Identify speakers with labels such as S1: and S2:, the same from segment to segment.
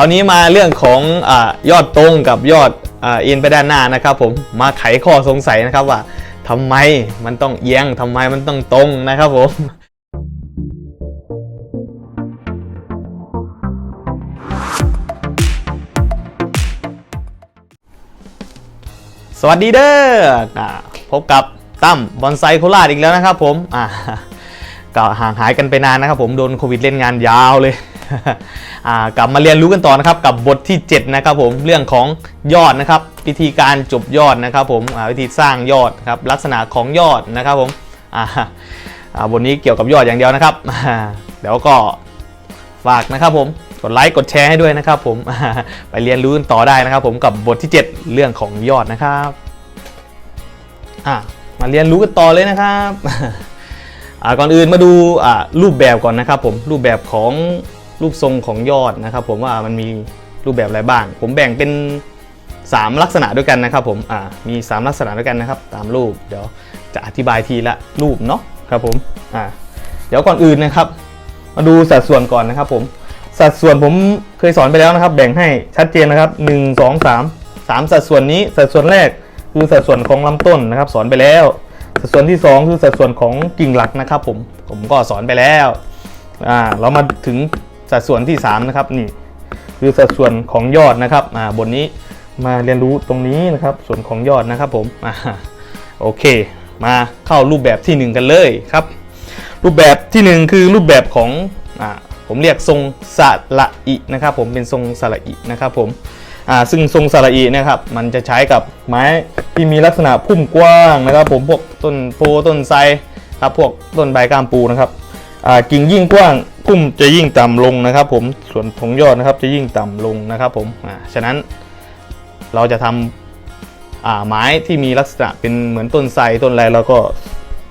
S1: คราวนี้มาเรื่องของอยอดตรงกับยอดเอ็นไปด้านหน้านะครับ ผมมาไขข้อสงสัยนะครับว่าทำไมมันต้องเอียงทำไมมันต้องตรงนะครับผมสวัสดีเด้อพบกับตั้มบอนไซโคราชอีกแล้วนะครับผมก็ห่างหายกันไปนานนะครับผมโดนโควิดเล่นงานยาวเลย กลับมาเรียนรู้กันต่อนะครับกับบทที่ 7 นะครับผมเรื่องของยอดนะครับ วิธีการจบยอดนะครับผมวิธีสร้างยอดครับลักษณะของยอดนะครับผมบทนี้เกี่ยวกับยอดอย่างเดียวนะครับเดี๋ยวก็ฝากนะครับผมกดไลค์กดแชร์ให้ด้วยนะครับผมไปเรียนรู้กันต่อได้นะครับ ผมกับบทที่ 7 เรื่องของยอดนะครับมาเรียนรู้กันต่อเลยนะครับก่อนอื่นมาดูรูปแบบก่อนนะครับผมรูปแบบของ รูปทรงของยอดนะครับ ผมว่ามันมีรูปแบบอะไรบ้าง ผมแบ่งเป็น 3 ลักษณะด้วยกันนะครับ ผมอ่ามี 3 ลักษณะด้วยกันนะครับตามรูปเดี๋ยวจะอธิบายทีละรูปเนาะครับผมอ่าเดี๋ยวก่อนอื่นนะครับ มาดูสัดส่วนก่อนนะครับผมสัดส่วนผมเคยสอนไปแล้วนะครับ แบ่งให้ชัดเจนนะครับ 1 2 3 3 สัดส่วนนี้สัดส่วนแรกคือสัดส่วนของลำต้นนะครับ สอนไปแล้ว สัดส่วนที่ 2 คือสัดส่วนของกิ่งหลักนะครับ ผมผมก็สอนไปแล้วอ่าเรามาถึง สัดส่วนที่3นะครับนี่คือสัดส่วนของยอดนะครับอ่าบนนี้มาเรียนรู้ตรงนี้นะครับ ส่วนของยอดนะครับผมอ่าโอเค มาเข้ารูปแบบทีหนึ่1 กันเลยครับ รูปแบบทีหนึ่1 คือรูปแบบของอ่าผมเรียกทรงสระอินะครับ ผมเป็นทรงสระอินะครับผมอ่าซึ่งทรงสระอินะครับมันจะใช้กับไม้ที่มีลักษณะพุ่มกว้างนะครับ ผมพวกต้นโพต้นไทรครับพวกต้นใบกามปูนะครับอ่ากิ่งยิ่งกว้าง พุ่มจะยิ่งต่ำลงนะครับ ผมส่วนของยอดนะครับจะยิ่งต่ำลงนะครับ ผมอ่าฉะนั้นเราจะทำอ่าไม้ที่มีลักษณะเป็นเหมือนต้นไทรต้นอะไรเราก็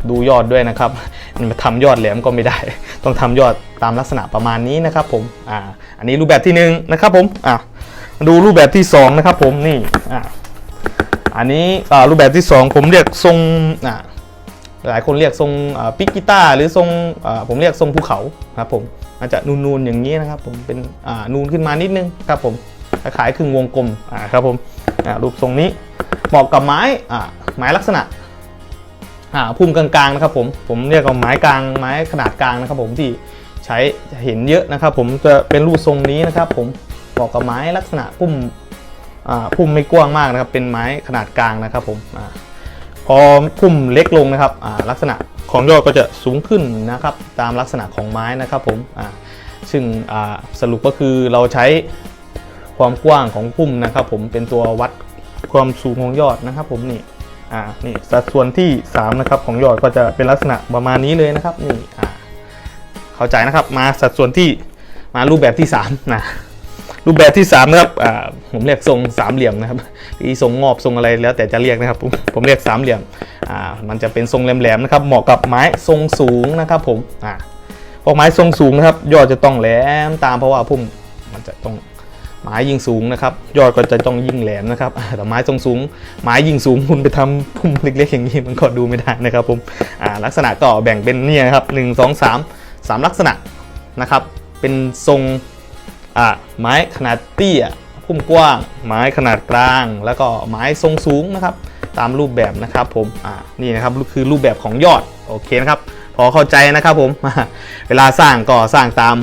S1: ดูยอดด้วยนะครับมันทำยอดแหลมก็ไม่ได้ ต้องทำยอดตามลักษณะประมาณนี้นะครับ ผมอ่าอันนี้รูปแบบที่หนึ่งนะครับ ผมอ่ามาดูรูปแบบที่สองนะครับ ผมนี่อ่าอันนี้อ่ารูปแบบที่สองผมเรียกทรงอ่า หลายคนเรียกทรงปิกกีตาหรือทรงผมเรียกทรงภูเขาครับผมอาจจะนูนๆอย่างนี้นะครับผมเป็นนูนขึ้นมานิดนึงครับผมคล้ายๆครึ่งวงกลมครับผมรูปทรงนี้เหมาะกับไม้ไม้ลักษณะพุ่มกลางๆนะครับผมผมเรียกว่าไม้กลางไม้ขนาดกลางนะครับผมที่ใช้จะเห็นเยอะนะครับ ผมจะเป็นรูปทรงนี้นะครับผมเหมาะกับไม้ลักษณะพุ่มพุ่มไม่กว้างมากนะครับ เป็นไม้ขนาดกลางนะครับผม พอพุ่มเล็กลงนะครับลักษณะของยอดก็จะสูงขึ้นนะครับ ตามลักษณะของไม้นะครับผมซึ่งสรุปก็คือเราใช้ความกว้างของพุ่มนะครับ ผมเป็นตัววัดความสูงของยอดนะครับ ผมนี่อ่านี่สัดส่วนที่3นะครับของยอดก็จะเป็นลักษณะประมาณนี้เลยนะครับนี่อ่าเข้าใจนะครับมาสัดส่วนที่มารูปแบบที่3นะ รูปแบบที่3นะครับผมเรียกทรงสามเหลี่ยมนะครับอีทรงงอบทรงอะไรแล้วแต่จะเรียกนะครับผมผมเรียกสามเหลี่ยมมันจะเป็นทรงแหลมๆนะครับเหมาะกับไม้ทรงสูงนะครับผมพวกไม้ทรงสูงนะครับยอดจะต้องแหลมตามเพราะว่าพุ่มมันจะต้องไม้ยิ่งสูงนะครับยอดก็จะต้องยิ่งแหลมนะครับแต่ไม้ทรงสูงไม้ยิ่งสูงคุณไปทำพุ่มเล็กๆอย่างนี้มันก็ดูไม่ได้นะครับผมลักษณะก็แบ่งเป็นเนี่ยครับหนึ่งสองสามสามลักษณะนะครับเป็นทรง อ่าไม้ขนาดเตี้ยพุ่มกว้าง ไม้ขนาดกลาง แล้วก็ไม้ทรงสูงนะครับ ตามรูปแบบนะครับผมอ่านี่นะครับคือรูปแบบของยอดโอเคนะครับพอเข้าใจนะครับผมเวลาสร้างก็สร้างตาม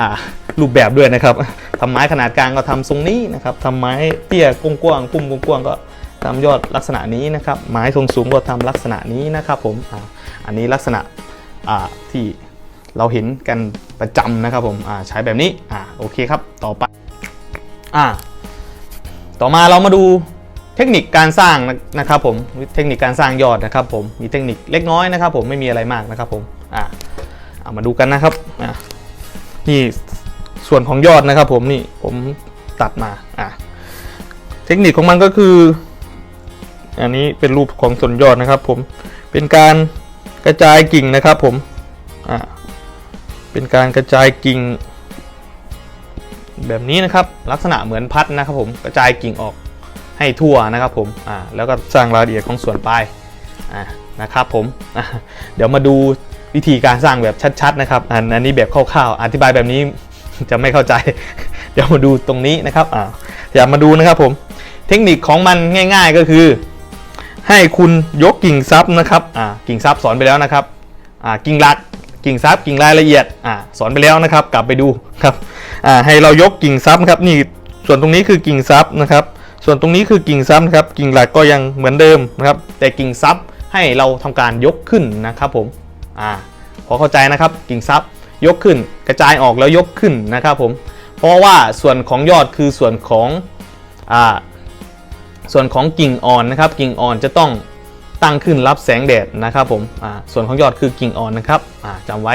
S1: อ่ารูปแบบด้วยนะครับทำไม้ขนาดกลางก็ทำทรงนี้นะครับทำไม้เตี้ยกว้างๆปุ่มกว้างๆก็ทำยอดลักษณะนี้นะครับ ไม้ทรงสูงก็ทำลักษณะนี้นะครับผมออันนี้ลักษณะที่ เราเห็นกันประจำนะครับผมใช้แบบนี้อ่าโอเคครับต่อไปอ่าต่อมาเรามาดูเทคนิคการสร้างนะครับผมเทคนิคการสร้างยอดนะครับผมมีเทคนิคเล็กน้อยนะครับผมไม่มีอะไรมากนะครับผมอ่าเอามาดูกันนะครับอ่านี่ส่วนของยอดนะครับผมนี่ผมตัดมาอะเทคนิคของมันก็คือ อันนี้เป็นรูปของส่วนยอดนะครับผมเป็นการกระจายกิ่งนะครับผมอะ เป็นการกระจายกิ่ง แบบนี้นะครับลักษณะเหมือนพัดนะครับผมกระจายกิ่งออกให้ทั่วนะครับผมอ่าแล้วก็สร้างรายละเอียดของส่วนปลายอ่านะครับผมเดี๋ยวมาดูวิธีการสร้างแบบชัดๆนะครับอันอันนี้แบบคร่าวๆอธิบายแบบนี้จะไม่เข้าใจ เดี๋ยวมาดูตรงนี้นะครับอ่าอย่ามาดูนะครับผมเทคนิคของมันง่าย ๆก็คือ ให้คุณยกกิ่งซับนะครับอ่ากิ่งซับสอนไปแล้วนะครับอ่ากิ่งหลัก กิ่งซับกิ่งรายละเอียดอ่าสอนไปแล้วนะครับกลับไปดูครับอ่าให้เรายกกิ่งซับนะครับนี่ส่วนตรงนี้คือกิ่งซับนะครับส่วนตรงนี้คือกิ่งซับนะครับกิ่งหลักก็ยังเหมือนเดิมนะครับแต่กิ่งซับให้เราทำการยกขึ้นนะครับผมอ่าพอเข้าใจนะครับกิ่งซับยกขึ้นกระจายออกแล้วยกขึ้นนะครับผมเพราะว่าส่วนของยอดคือส่วนของอ่าส่วนของกิ่งอ่อนนะครับ กิ่งอ่อนจะต้อง ตั้งขึ้นรับแสงแดดนะครับผมอ่าส่วนของยอดคือกิ่งอ่อนนะครับอ่าจำไว้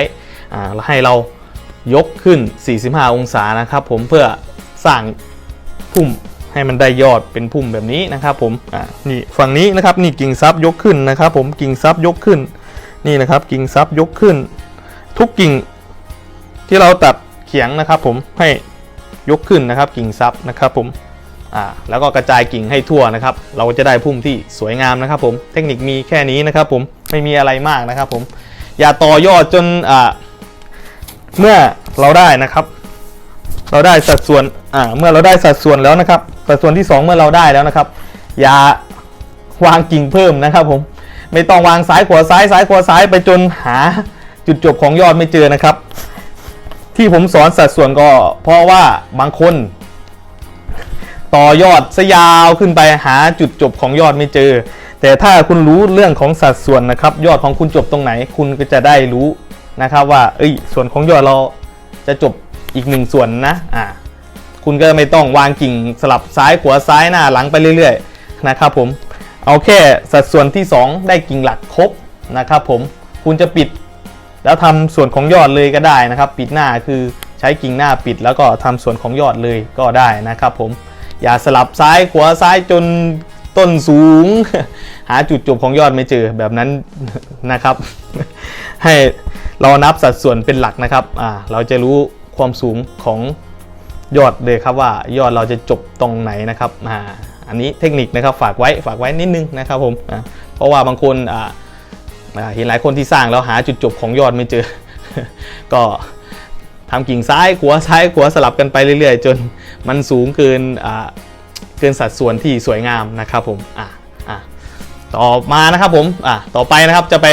S1: อ่าแล้วให้เรายกขึ้น 45 องศานะครับผมเพื่อสร้างพุ่มให้มันได้ยอดเป็นพุ่มแบบนี้นะครับผมอ่านี่ฝั่งนี้นะครับนี่กิ่งซับยกขึ้นนะครับ ผมกิ่งซับยกขึ้นนี่นะครับกิ่งซับยกขึ้น ทุกกิ่งที่เราตัดเขียงนะครับ ผมให้ยกขึ้นนะครับกิ่งซับนะครับผม อ่าแล้วก็กระจายกิ่งให้ทั่วนะครับ เราจะได้พุ่มที่สวยงามนะครับผมเทคนิคมีแค่นี้นะครับผมไม่มีอะไรมากนะครับผมอย่าต่อยอดจนอ่าเมื่อเราได้นะครับ เราได้สัดส่วนอ่าเมื่อเราได้สัดส่วนแล้วนะครับ สัดส่วนที่ 2 เมื่อเราได้แล้วนะครับ อย่าวางกิ่งเพิ่มนะครับผมไม่ต้องวางซ้ายขวาซ้ายซ้ายขวาซ้ายไปจนหาจุดจบของยอดไม่เจอนะครับ ที่ผมสอนสัดส่วนก็เพราะว่าบางคน ต่อยอดสยาวขึ้นไปหาจุดจบของยอดไม่เจอ แต่ถ้าคุณรู้เรื่องของสัดส่วนนะครับ ยอดของคุณจบตรงไหน คุณก็จะได้รู้นะครับว่าเอ้ยส่วนของยอดเราจะจบอีกหนึ่งส่วนนะอ่าคุณก็ไม่ต้องวางกิ่งสลับซ้ายขวาซ้ายหน้าหลังไปเรื่อยๆนะครับผมเอาแค่สัดส่วนที่ 2 ได้กิ่งหลักครบนะครับผมคุณจะปิดแล้วทำส่วนของยอดเลยก็ได้นะครับ ปิดหน้าคือใช้กิ่งหน้าปิดแล้วก็ทำส่วนของยอดเลยก็ได้นะครับผม อย่าสลับซ้ายขวาซ้ายจนต้นสูง หาจุดจบของยอดไม่เจอแบบนั้นนะครับ ให้เรานับสัดส่วนเป็นหลักนะครับอ่าเราจะรู้ความสูงของยอดเลยครับว่ายอดเราจะจบตรงไหนนะครับอ่าอันนี้เทคนิคนะครับฝากไว้ฝากไว้นิดนึงนะครับผมอ่าเพราะว่าบางคนอ่าอ่าเห็นหลายคนที่สร้างแล้วหาจุดจบของยอดไม่เจอ ก็ทำกิ่งซ้ายขวาซ้ายขวาสลับกันไปเรื่อย ๆ จน มันสูงเกินเกินสัดส่วนที่สวยงามนะครับผมอะอะต่อมานะครับผมอะต่อไปนะครับจะไป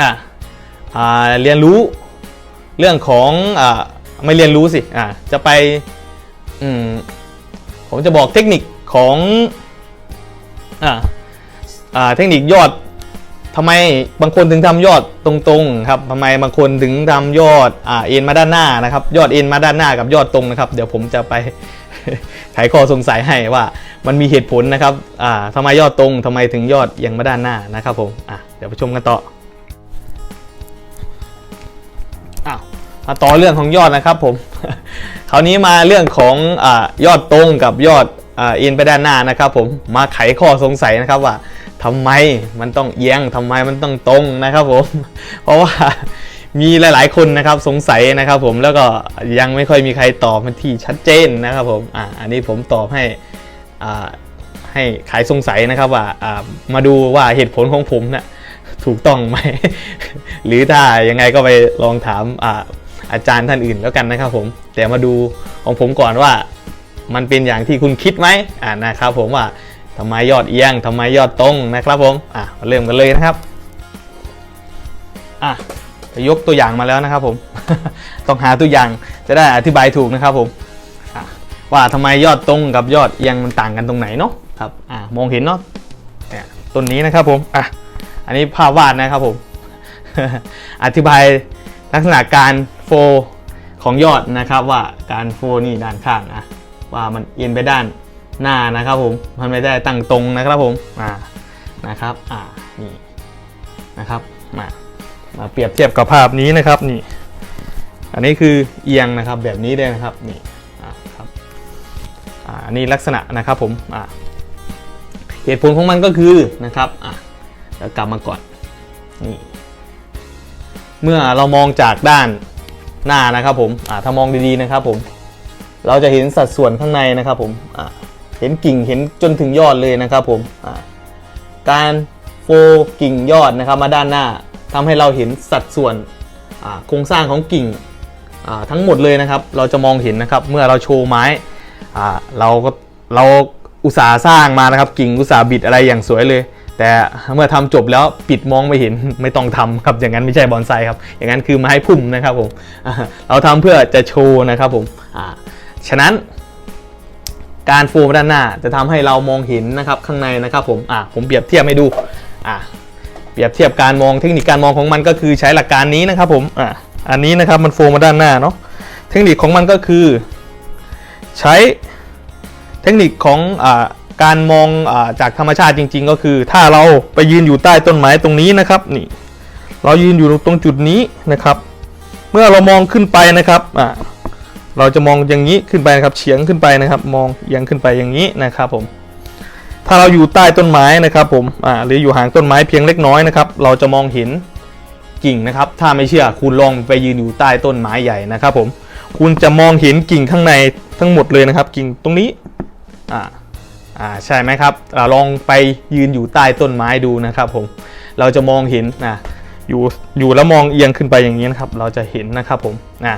S1: อะอ่าเรียนรู้เรื่องของอ่าไม่เรียนรู้สิอะจะไปอืมผมจะบอกเทคนิคของอ่าอ่าเทคนิคยอด ทำไมบางคนถึงทำยอดตรงๆครับทำไมบางคนถึงทำยอดอ่าเอ็นมาด้านหน้านะครับ ยอดเอ็นมาด้านหน้ากับยอดตรงนะครับ เดี๋ยวผมจะไปไขข้อสงสัยให้ว่ามันมีเหตุผลนะครับอ่าทำไมยอดตรงทำไมถึงยอดเอียงมาด้านหน้านะครับผมอะเดี๋ยวไปชมกันต่ออ้าวมาต่อเรื่องของยอดนะครับผมคราวนี้มาเรื่องของอายอดตรงกับยอดเอ็นไปด้านหน้านะครับ ผมมาไขข้อสงสัยนะครับว่า ทำไมมันต้องเอียงทำไมมันต้องตรงนะครับผม เพราะว่ามีหลาย ๆ คนนะครับสงสัยนะครับ ผมแล้วก็ยังไม่ค่อยมีใครตอบมันที่ชัดเจนนะครับผมอ่าอันนี้ผมตอบให้อ่าให้ขายสงสัยนะครับว่าอ่ามาดูว่าเหตุผลของผมนะ่ะถูกต้องไหม หรือถ้ายังไงก็ไปลองถามอ่าอาจารย์ท่านอื่นแล้วกันนะครับ ผม แต่มาดูของผมก่อนว่ามันเป็นอย่างที่คุณคิดไหมอ่านะครับผมว่า ทำไมยอดเอียงทำไมยอดตรงนะครับผมอะมาเริ่มกันเลยนะครับอะยกตัวอย่างมาแล้วนะครับผม ต้องหาตัวอย่างจะได้อธิบายถูกนะครับผมว่าทำไมยอดตรงกับยอดเอียงมันต่างกันตรงไหนเนาะครับอะมองเห็นเนาะเนี่ยต้นนี้นะครับผมอะอันนี้ภาพวาดนะครับผม อธิบายลักษณะการโฟของยอดนะครับว่าการโฟนี่ด้านข้างอะว่ามันเอียงไปด้าน หน้านะครับผมมันไม่ได้ตั้งตรงนะครับผมอ่านะครับอ่านี่นะครับมามาเปรียบเทียบกับภาพนี้นะครับนี่ อันนี้คือเอียงนะครับแบบนี้เลยนะครับนี่อ่าครับอ่านนี้ลักษณะนะครับผมอ่าเหตุผลของมันก็คือนะครับอะเดี๋ยวกลับมาก่อนนี่เมื่อเรามองจากด้านหน้านะครับผมอ่าถ้ามองดีๆนะครับผม เราจะเห็นสัดส่วนข้างในนะครับผมอ่า ห็นกิ่งเห็นจนถึงยอดเลยนะครับผมการโฟกิ่งยอดนะครับมาด้านหน้าทำให้เราเห็นสัดส่วนโครงสร้างของกิ่งทั้งหมดเลยนะครับ เราจะมองเห็นนะครับเมื่อเราโชว์ไม้เราก็เราอุตสาห์สร้างมานะครับกิ่งอุตสาห์บิดอะไรอย่างสวยเลย แต่เมื่อทำจบแล้วปิดมองไม่เห็นไม่ต้องทำครับอย่างนั้นไม่ใช่บอนไซครับ อย่างนั้นคือไม้พุ่มนะครับผมเราทำเพื่อจะโชว์นะครับผมฉะนั้น การโฟมด้านหน้าจะทำให้เรามองเห็นนะครับข้างในนะครับผมอะผมเปรียบเทียบให้ดูอะเปรียบเทียบการมองเทคนิคการมองของมันก็คือใช้หลักการนี้นะครับผมอะอันนี้นะครับมันโฟมมาด้านหน้าเนาะเทคนิคของมันก็คือ ใช้เทคนิคของอาการมองอาจากธรรมชาติจริง ๆ ก็คือ ถ้าเราไปยืนอยู่ใต้ต้นไม้ตรงนี้นะครับนี่เรายืนอยู่ตรงจุดนี้นะครับ เมื่อเรามองขึ้นไปนะครับอะ เราจะมองอย่างนี้ขึ้นไปนะครับเฉียงขึ้นไปนะครับ มองเอียงขึ้นไปอย่างนี้นะครับผม ถ้าเราอยู่ใต้ต้นไม้นะครับผมอ่าหรืออยู่ห่างต้นไม้เพียงเล็กน้อยนะครับ เราจะมองเห็นกิ่งนะครับ ถ้าไม่เชื่อคุณลองไปยืนอยู่ใต้ต้นไม้ใหญ่นะครับผม คุณจะมองเห็นกิ่งข้างในทั้งหมดเลยนะครับ กิ่งตรงนี้อ่าอ่าใช่ไหมครับเราลองไปยืนอยู่ใต้ต้นไม้ดูนะครับผม เราจะมองเห็นนะอยู่อยู่แล้วมองเอียงขึ้นไปอย่างนี้นะครับ เราจะเห็นนะครับผมนะ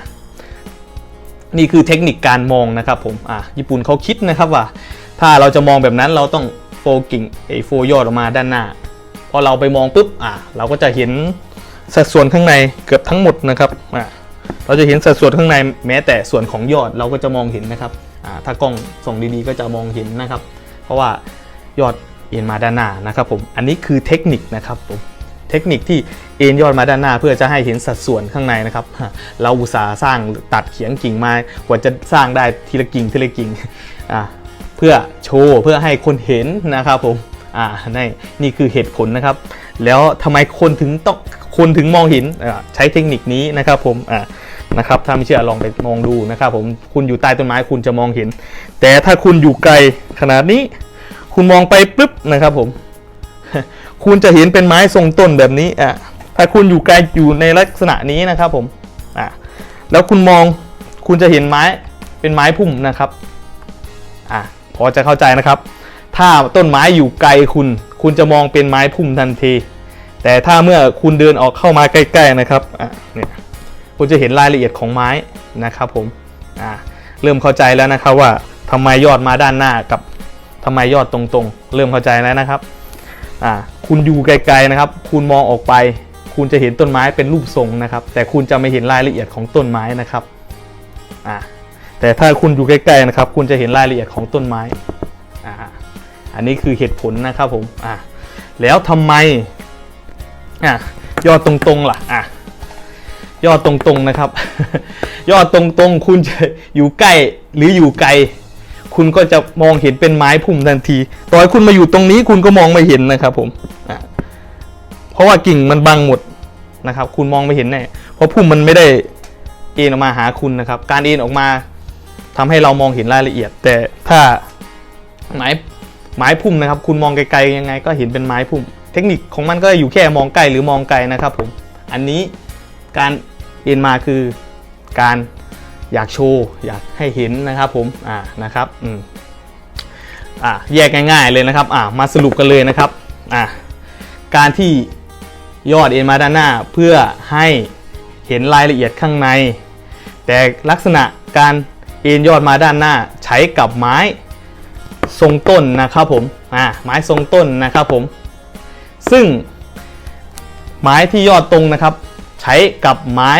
S1: นี่คือเทคนิคการมองนะครับผมอะญี่ปุ่นเขาคิดนะครับว่า ถ้าเราจะมองแบบนั้นเราต้องโฟกิ่งไอโฟยอดออกมาด้านหน้า พอเราไปมองปุ๊บอะเราก็จะเห็นสัดส่วนข้างในเกือบทั้งหมดนะครับอะเราจะเห็นสัดส่วนข้างในแม้แต่ส่วนของยอดเราก็จะมองเห็นนะครับอ่าถ้ากล้องส่งดีๆก็จะมองเห็นนะครับ เพราะว่ายอดเอ็นมาด้านหน้านะครับผมอันนี้คือเทคนิคนะครับผมเทคนิคที่ เอ็นยอดมาด้านหน้าเพื่อจะให้เห็นสัดส่วนข้างในนะครับ เราอุตสาห์สร้างตัดเขียงกิ่งมากว่าจะสร้างได้ทีละกิ่งทีละกิ่งเพื่อโชว์เพื่อให้คนเห็นนะครับผมอ่านี่นี่คือเหตุผลนะครับ แล้วทำไมคนถึงต้องคนถึงมองเห็นใช้เทคนิคนี้นะครับผมอ่านะครับถ้าไม่เชื่อลองไปมองดูนะครับผมคุณอยู่ใต้ต้นไม้คุณจะมองเห็น แต่ถ้าคุณอยู่ไกลขนาดนี้ คุณมองไปปุ๊บนะครับผม คุณจะเห็นเป็นไม้ทรงต้นแบบนี้อะ ถ้าคุณอยู่ไกลอยู่ในลักษณะนี้นะครับผมอะแล้วคุณมองคุณจะเห็นไม้เป็นไม้พุ่มนะครับอะพอจะเข้าใจนะครับ ถ้าต้นไม้อยู่ไกลคุณ คุณจะมองเป็นไม้พุ่มทันที แต่ถ้าเมื่อคุณเดินออกเข้ามาใกล้ ๆนะครับอะเนี่ยคุณจะเห็นรายละเอียดของไม้นะครับผมอะเริ่มเข้าใจแล้วนะครับว่าทำไมยอดมาด้านหน้ากับทำไมยอดตรงๆ เริ่มเข้าใจแล้วนะครับอ่าคุณอยู่ไกลๆนะครับ คุณมองออกไป คุณจะเห็นต้นไม้เป็นรูปทรงนะครับ แต่คุณจะไม่เห็นรายละเอียดของต้นไม้นะครับอ่าแต่ถ้าคุณอยู่ใกล้ๆนะครับ คุณจะเห็นรายละเอียดของต้นไม้อ่าอันนี้คือเหตุผลนะครับผมอ่าแล้วทำไมอะยอดตรงๆล่ะอะยอดตรงๆนะครับ ยอดตรงๆ คุณจะอยู่ใกล้หรืออยู่ไกล คุณก็จะมองเห็นเป็นไม้พุ่มทันที ต่อให้คุณมาอยู่ตรงนี้คุณก็มองไม่เห็นนะครับผม เพราะว่ากิ่งมันบังหมดนะครับ คุณมองไม่เห็นแน่เพราะพุ่มมันไม่ได้เอ็นออกมาหาคุณนะครับ การเอ็นออกมาทำให้เรามองเห็นรายละเอียด แต่ถ้าไม้ไม้พุ่มนะครับ คุณมองไกลๆยังไงก็เห็นเป็นไม้พุ่ม เทคนิคของมันก็อยู่แค่มองใกล้หรือมองไกลนะครับผมอันนี้การเอ็นมาคือการอยากโชว์อยากให้เห็นนะครับผมอ่านะครับอืมอ่าแยกง่ายๆเลยนะครับอ่ามาสรุปกันเลยนะครับอ่าการที่ ยอดเอ็นมาด้านหน้าเพื่อให้เห็นรายละเอียดข้างใน แต่ลักษณะการเอ็นยอดมาด้านหน้าใช้กับไม้ทรงต้นนะครับผมอ่าไม้ทรงต้นนะครับผม ซึ่งไม้ที่ยอดตรงนะครับ ใช้กับไม้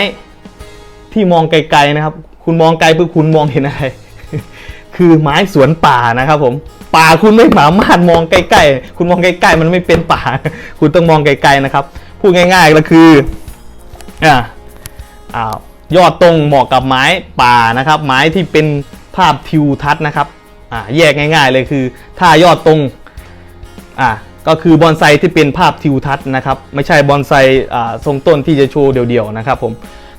S1: ที่มองไกลๆนะครับ คุณมองไกลเพื่อคุณมองเห็นอะไร คือไม้สวนป่านะครับผมป่าคุณไม่สามารถมองใกล้ๆ คุณมองใกล้ๆ มันไม่เป็นป่า คุณต้องมองไกลๆนะครับ พูดง่ายๆก็คืออ่าอ้ายอดตรงเหมาะกับไม้ป่านะครับ ไม้ที่เป็นภาพทิวทัศน์นะครับอ่าแยกง่าย ๆ เลยคือ ถ้ายอดตรงอ่าก็คือบอนไซที่เป็นภาพทิวทัศน์นะครับไม่ใช่บอนไซอ่าทรงต้นที่จะโชว์เดี่ยวๆนะครับผม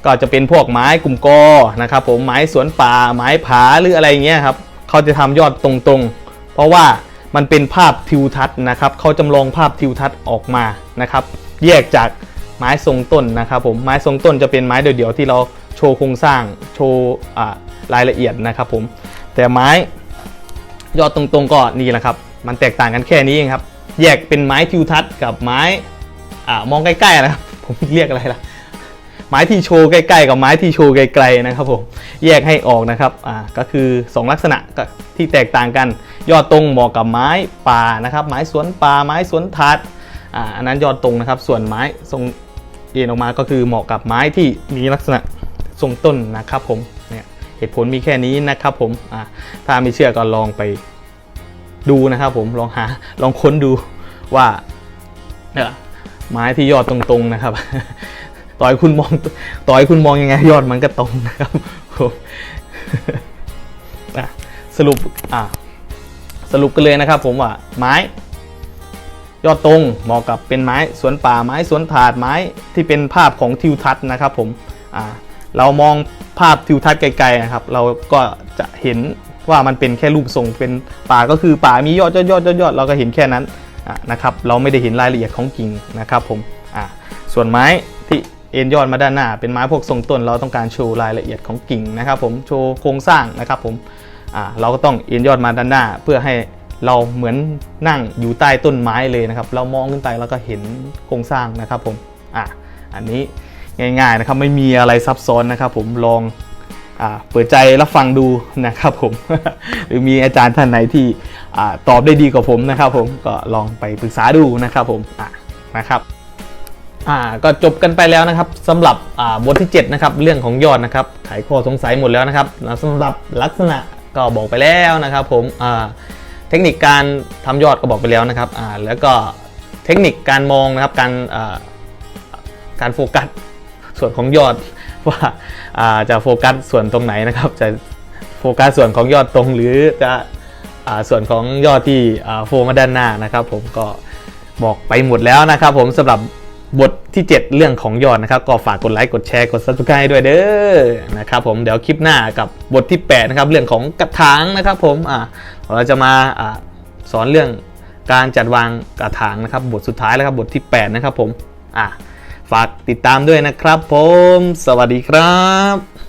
S1: ก็จะเป็นพวกไม้กลุ่มกอนะครับผมไม้สวนป่าไม้ผาหรืออะไรเงี้ยครับเขาจะทำยอดตรงๆ เพราะว่า มันเป็นภาพทิวทัศน์นะครับเขาจำลองภาพทิวทัศน์ออกมานะครับ แยกจากไม้ทรงต้นนะครับผมไม้ทรงต้นจะเป็นไม้เดี่ยวๆที่เราโชว์โครงสร้างโชว์อ่ารายละเอียดนะครับผมแต่ไม้ยอดตรงๆก็นี่แหละครับ มันแตกต่างกันแค่นี้เองครับ แยกเป็นไม้ทิวทัศน์กับไม้อมองใกล้ๆนะครับผมเรียกอะไรล่ะ ไม้ที่โชว์ใกล้ๆ กับไม้ที่โชว์ไกลๆนะครับผมแยกให้ออกนะครับอ่าก็คือ 2 ลักษณะที่แตกต่างกัน ยอดตรงเหมาะกับไม้ป่านะครับ ไม้สวนป่าไม้สวนถาดอ่าอันนั้นยอดตรงนะครับ ส่วนไม้ทรงเอ็นออกมาก็คือเหมาะกับไม้ที่มีลักษณะทรงต้นนะครับผมเนี่ยเหตุผลมีแค่นี้นะครับผมอ่าถ้าไม่เชื่อก็ลองไปดูนะครับผมลองหาลองค้นดูว่าเอ่อไม้ที่ยอดตรงๆนะครับ ต่อยคุณมองต่อยคุณมองยังไงยอดมันก็ตรงนะครับผมสรุปอะสรุปกันเลยนะครับ ผมว่าไม้ยอดตรงเหมาะกับเป็นไม้สวนป่าไม้สวนถาดไม้ที่เป็นภาพของทิวทัศน์นะครับ ผมอ่าเรามองภาพทิวทัศน์ไกลๆนะครับ เราก็จะเห็นว่ามันเป็นแค่รูปทรงเป็นป่าก็คือป่ามียอดยอดยอดยอดยอดเราก็เห็นแค่นั้นะนะครับ เราไม่ได้เห็นรายละเอียดของกิ่งนะครับ ผมส่วนไม้ เอ็นยอดมาด้านหน้า เป็นไม้พวกทรงต้น เราต้องการโชว์รายละเอียดของกิ่งนะครับผมโชว์โครงสร้างนะครับผมเราก็ต้องเอ็นยอดมาด้านหน้า เพื่อให้เราเหมือนนั่งอยู่ใต้ต้นไม้เลยนะครับ เรามองขึ้นไปแล้วก็เห็นโครงสร้างนะครับผมอ่าอันนี้ง่ายๆนะครับไม่มีอะไรซับซ้อนนะครับ ผมลองอเปิดใจรับฟังดูนะครับผม หรือมีอาจารย์ท่านไหนที่อตอบได้ดีกว่าผมนะครับ ผมก็ลองไปปรึกษาดูนะครับผมอ่านะครับ อ่าก็จบกันไปแล้วนะครับสำหรับอ่าบทที่7นะครับเรื่องของยอดนะครับไขข้อสงสัยหมดแล้วนะครับสำหรับลักษณะก็บอกไปแล้วนะครับ ผมอ่าเทคนิคการทำยอดก็บอกไปแล้วนะครับอ่าแล้วก็เทคนิคการมองนะครับการอ่าการโฟกัสส่วนของยอดว่าอ่าจะโฟกัสส่วนตรงไหนนะครับ จะโฟกัสส่วนของยอดตรงหรือจะอ่าส่วนของยอดที่อ่าโฟมาด้านหน้านะครับ ผมก็บอกไปหมดแล้วนะครับ ผมสำหรับ บทที่ 7 เรื่องของยอดนะครับ ก็ฝากกดไลค์กดแชร์กด subscribe ด้วยเด้อนะครับผมเดี๋ยวคลิปหน้ากับบทที่ 8 นะครับ เรื่องของกระถางนะครับผมอ่าเราจะมาอ่าสอนเรื่องการจัดวางกระถางนะครับ บทสุดท้ายแล้วครับบทที่ 8 นะครับผมอ่าฝากติดตามด้วยนะครับผม สวัสดีครับ